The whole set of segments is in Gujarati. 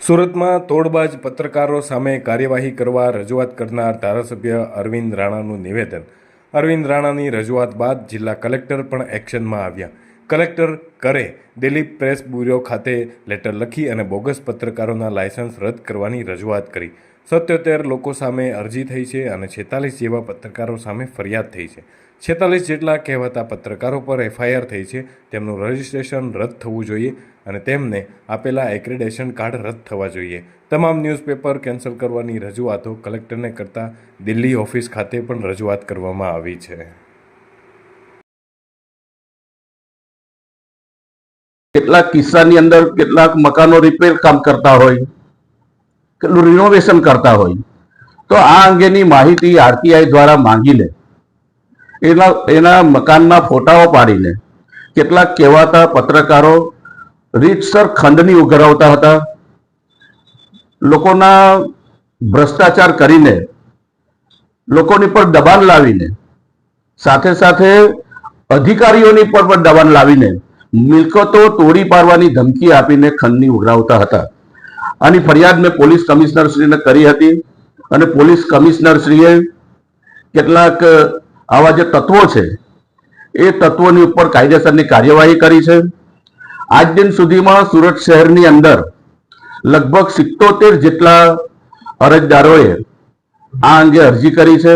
સુરતમાં તોડબાજ પત્રકારો સામે કાર્યવાહી કરવા રજૂઆત કરનાર ધારાસભ્ય અરવિંદ રાણાનું નિવેદન. અરવિંદ રાણાની રજૂઆત બાદ જિલ્લા કલેક્ટર પણ એક્શનમાં આવ્યા. કલેક્ટર કરે દિલીપ પ્રેસ બ્યુરો ખાતે લેટર લખી અને બોગસ પત્રકારોના લાયસન્સ રદ કરવાની રજૂઆત કરી. સત્યોતેર લોકો સામે અરજી થઈ છે અને છેતાલીસ જેવા પત્રકારો સામે ફરિયાદ થઈ છે. છેતાલીસ જેટલા કહેવાતા પત્રકારો પર એફઆઈઆર થઈ છે. તેમનું રજિસ્ટ્રેશન રદ થવું જોઈએ અને તેમને આપેલા એક્રેડેશન કાર્ડ રદ થવા જોઈએ. તમામ ન્યૂઝપેપર કેન્સલ કરવાની રજૂઆતો કલેક્ટરને કરતાં દિલ્હી ઓફિસ ખાતે પણ રજૂઆત કરવામાં આવી છે. કેટલાક કિસ્સાની અંદર કેટલાક મકાનો રિપેર કામ કરતા હોય. રિનોવેશન કરતા હોય. તો આ અંગેની માહિતી આરટીઆઈ દ્વારા માંગીને એના એના મકાનના ફોટાઓ પાડીને કેટલાક કહેવાતા પત્રકારો રીતસર ખંડની ઉઘરાવતા હતા. લોકોના ભ્રષ્ટાચાર કરીને લોકોની પર દબાણ લાવીને, સાથે સાથે અધિકારીઓની પર પણ દબાણ લાવીને મિલકતો તોડી પાડવાની ધમકી આપીને ખંડની ઉઘરાવતા હતા. આની ફરિયાદ મેં પોલીસ કમિશનરશ્રીને કરી હતી અને પોલીસ કમિશનરશ્રીએ કેટલાક આવા જે તત્વો છે, એ તત્વોની ઉપર કાયદેસરની કાર્યવાહી કરી છે. આજ દિન સુધીમાં સુરત શહેરની અંદર લગભગ સિત્તોતેર જેટલા અરજદારોએ આ અંગે અરજી કરી છે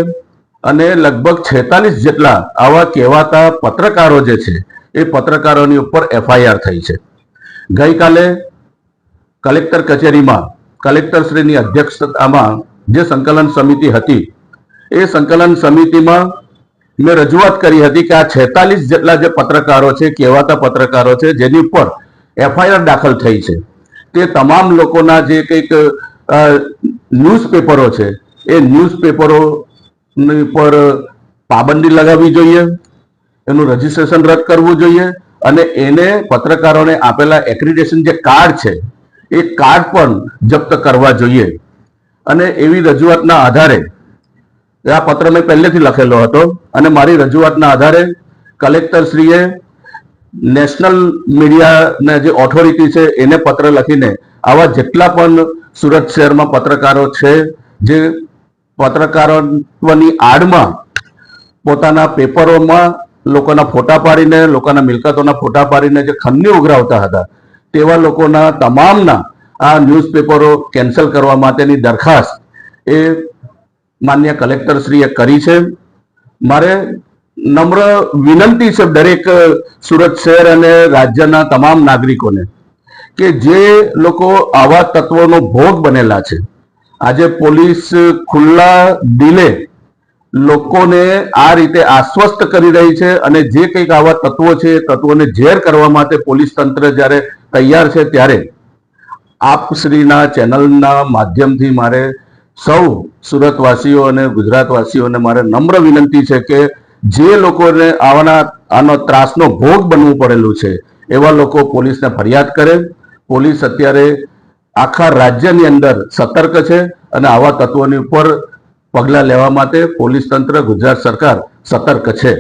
અને લગભગ છેતાલીસ જેટલા આવા કહેવાતા પત્રકારો જે છે, એ પત્રકારોની ઉપર એફઆઈઆર થઈ છે. ગઈકાલે કલેક્ટર કચેરીમાં કલેક્ટરશ્રીની અધ્યક્ષતામાં જે સંકલન સમિતિ હતી, એ સંકલન સમિતિમાં મેં રજૂઆત કરી હતી કે આ છેતાલીસ જેટલા જે પત્રકારો છે, કહેવાતા પત્રકારો છે, જેની ઉપર એફઆઈઆર દાખલ થઈ છે, તે તમામ લોકોના જે કંઈક ન્યૂઝપેપરો છે, એ ન્યૂઝપેપરોની પર પાબંદી લગાવવી જોઈએ, એનું રજીસ્ટ્રેશન રદ કરવું જોઈએ અને એને પત્રકારોને આપેલા એક્રિડેશન જે કાર્ડ છે એ કાર્ડ પણ જપ્ત કરવા જોઈએ. અને એવી રજૂઆતના આધારે આ પત્ર મેં પહેલેથી લખેલો હતો, અને મારી રજૂઆતના આધારે કલેક્ટરશ્રીએ નેશનલ મીડિયાના જે ઓથોરિટી છે, એને પત્ર લખીને આવા જેટલા પણ સુરત શહેરમાં પત્રકારો છે, જે પત્રકારત્વની આડમાં પોતાના પેપરોમાં લોકોના ફોટા પાડીને, લોકોના મિલકતોના ફોટા પાડીને જે ખંડની ઉઘરાવતા હતા તેવા લોકોના તમામના આ ન્યૂઝપેપરો કેન્સલ કરવા માટેની દરખાસ્ત એ માન્ય કલેક્ટરશ્રીએ કરી છે. મારે નમ્ર વિનંતી છે દરેક સુરત શહેર અને રાજ્યના તમામ નાગરિકોને કે જે લોકો આવા તત્વોનો ભોગ બનેલા છે. આજે પોલીસ ખુલ્લા દિલે લોકોને આ રીતે આશ્વસ્ત કરી રહી છે અને જે કંઈક આવા તત્વો છે એ તત્વોને ઝેર કરવા માટે પોલીસ તંત્ર જ્યારે તૈયાર છે ત્યારે આપશ્રીના ચેનલના માધ્યમથી મારે સૌ સુરતવાસીઓ અને ગુજરાતવાસીઓને મારે નમ્ર વિનંતી છે કે જે લોકોને આવાના આનો ત્રાસનો ભોગ બનવું પડેલું છે, એવા લોકો પોલીસને ફરિયાદ કરે. પોલીસ અત્યારે આખા રાજ્યની અંદર સતર્ક છે અને આવા તત્વોની ઉપર પગલાં લેવા માટે પોલીસ તંત્ર ગુજરાત સરકાર સતર્ક છે.